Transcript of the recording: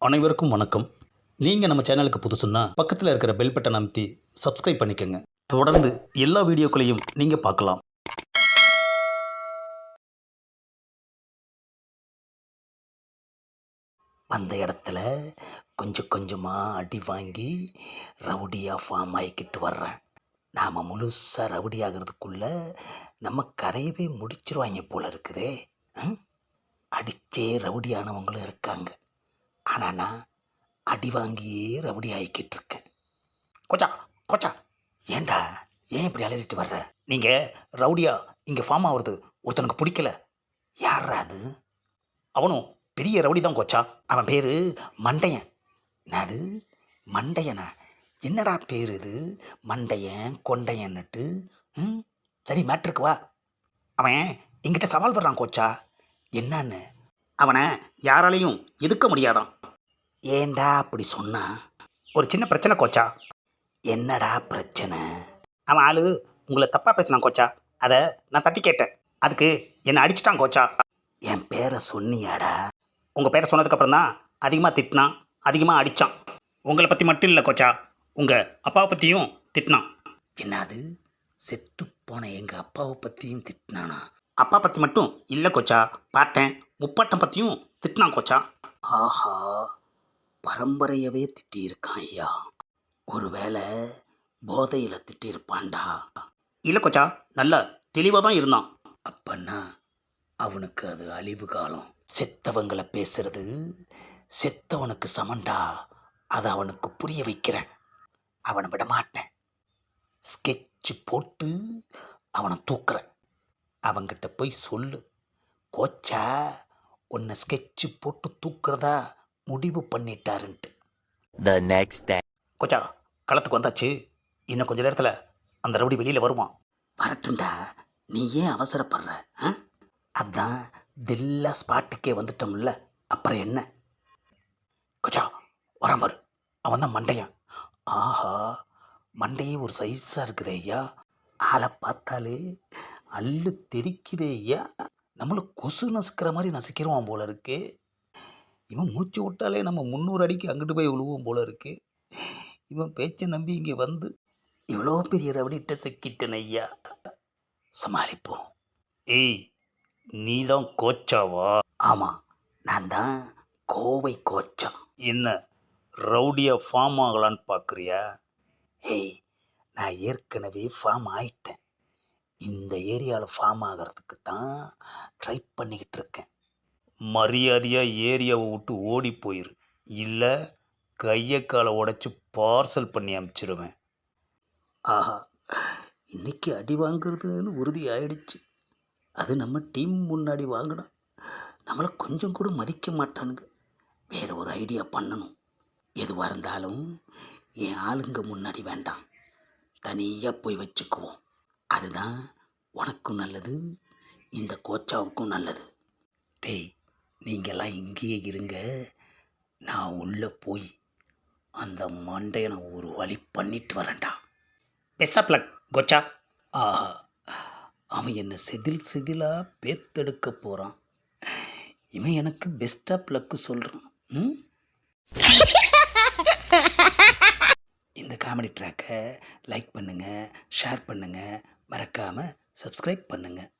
அனைவருக்கும் வணக்கம். நீங்கள் நம்ம சேனலுக்கு புதுசுன்னா பக்கத்தில் இருக்கிற பெல் பட்டன் அமைத்தி சப்ஸ்கிரைப் பண்ணிக்கோங்க. தொடர்ந்து எல்லா வீடியோக்களையும் நீங்கள் பார்க்கலாம். அந்த இடத்துல கொஞ்சம் கொஞ்சமாக அடி வாங்கி ரவுடியாக ஃபார்ம் ஆகிக்கிட்டு வர்றேன். நாம் முழுசாக ரவுடி ஆகிறதுக்குள்ளே நம்ம கரையவே முடிச்சிருவாங்க போல இருக்குதே. ம்? அடிச்சே ரவுடியானவங்களும் இருக்காங்க. ஆனால் நான் அடி வாங்கியே ரவுடி ஆகிக்கிட்டு இருக்கேன் கொச்சா கொச்சா. ஏண்டா ஏன் இப்படி அலறிட்டு வர்ற? நீங்கள் ரவுடியா இங்கே ஃபார்ம் ஆகுறது ஒருத்தனுக்கு பிடிக்கல. யாரா அது? அவனும் பெரிய ரவுடி தான் கொச்சா. அவன் பேர் மண்டையன். அது? மண்டையனா? என்னடா பேர் இது? மண்டையன் கொண்டையன்னுட்டு. ம் சரி மேட்ருக்கு வா. அவன் என்கிட்ட சவால் வர்றான் கோச்சா. என்னன்னு? அவனை யாராலையும் எதுக்க முடியாதான். ஏண்டா அப்படி சொன்னா? ஒரு சின்ன பிரச்சனை கோச்சா? என்னடா பிரச்சனை? அவன் ஆளு உங்களை தப்பாக பேசினான் கோச்சா. அதை நான் தட்டி கேட்டேன். அதுக்கு என்னை அடிச்சிட்டான் கோச்சா. என் பேரை சொன்னியாடா? உங்கள் பேரை சொன்னதுக்கப்புறம் தான் அதிகமாக திட்டினான் அதிகமாக அடித்தான் உங்களை பற்றி மட்டும் இல்லை கோச்சா. உங்கள் அப்பாவை பற்றியும் திட்டினான். என்னது? செத்து போன எங்கள் அப்பாவை பற்றியும் திட்டினானா? அப்பா பற்றி மட்டும் இல்லை கோச்சா. பாட்டேன் முப்பாட்டம் பற்றியும் திட்டினான் கோச்சா. ஆஹா. பரம்பரையவே திட்டியிருக்கான் ஐயா. ஒருவேளை போதையில் திட்டியிருப்பான்டா. இல்லை கோச்சா நல்ல தெளிவாக தான் இருந்தான். அப்பன்னா அவனுக்கு அது அழிவு காலம். செத்தவங்களை பேசுறது செத்தவனுக்கு சமண்டா. அதை அவனுக்கு புரிய வைக்கிறேன். அவனை விட மாட்டேன் ஸ்கெட்சு போட்டு அவனை தூக்குறேன். அவங்கிட்ட போய் சொல்லு. கோச்சா உன்னை ஸ்கெட்சு போட்டு தூக்குறதா முடிவு பண்ணிட்டாருன்ட்டு. The next day. கோச்சா களத்துக்கு வந்தாச்சு. இன்னும் கொஞ்ச நேரத்தில் அந்த ரவுடி வெளியில் வருவான். வரட்டும்டா நீ ஏன் அவசரப்படுற ஆ? அதான் தில்லா ஸ்பாட்டுக்கே வந்துட்டோம்ல அப்புறம் என்ன? கொச்சா வரான் பாரு. அவன் தான் மண்டையன். ஆஹா மண்டையே ஒரு சைஸாக இருக்குதே ஐயா. ஆளை பார்த்தாலே அல்லு தெரிக்குதே ஐயா. நம்மளை கொசு நசுக்கிற மாதிரி நசுக்கிடுவான் போல இருக்கு. இவன் மூச்சு விட்டாலே நம்ம முந்நூறு அடிக்கு அங்கிட்டு போய் விழுவோம் போல இருக்கு. இவன் பேச்சை நம்பி இங்கே வந்து இவ்வளோ பெரிய ரவடிட்ட சிக்கிட்டேன் ஐயா. சமாளிப்போம். ஏய் நீ தான் கோச்சாவா? ஆமாம் நான் தான் கோவை கோச்சா என்ன ரவுடியா ஃபார்ம் ஆகலான்னு பார்க்குறியா ஏய் நான் ஏற்கனவே ஃபார்ம் ஆயிட்டேன். இந்த ஏரியாவில் ஃபார்ம் ஆகிறதுக்கு தான் ட்ரை பண்ணிக்கிட்டு இருக்கேன். மரியாதையாக ஏரியாவை விட்டு ஓடி போயிரு. இல்லை கையை காலை உடச்சி பார்சல் பண்ணி அமுச்சிடுவேன் ஆஹா இன்னைக்கு அடி வாங்குறதுன்னு உறுதி ஆயிடுச்சு. அது நம்ம டீம் முன்னாடி வாங்கினா நம்மளை கொஞ்சம் கூட மதிக்க மாட்டானுங்க. வேறு ஒரு ஐடியா பண்ணணும். எதுவாக இருந்தாலும் என் ஆளுங்க முன்னாடி வேண்டாம். தனியாக போய் வச்சுக்குவோம். அதுதான் உனக்கும் நல்லது இந்த கோச்சாவுக்கும் நல்லது. டேய் நீங்கள்லாம் இங்கேயே இருங்க. நான் உள்ளே போய் அந்த மண்டையனை ஒரு வழி பண்ணிட்டு வரேன்டா. பெஸ்ட் ஆஃப் லக் கோச்சா. ஆஹா அவன் என்னை செதில் செதிலாக பேத்தெடுக்க போகிறான் இவன் எனக்கு பெஸ்ட் ஆஃப் லக்கு சொல்கிறான் ம்? இந்த காமெடி ட்ராக்கை லைக் பண்ணுங்கள் ஷேர் பண்ணுங்கள் மறக்காமல் சப்ஸ்கிரைப் பண்ணுங்கள்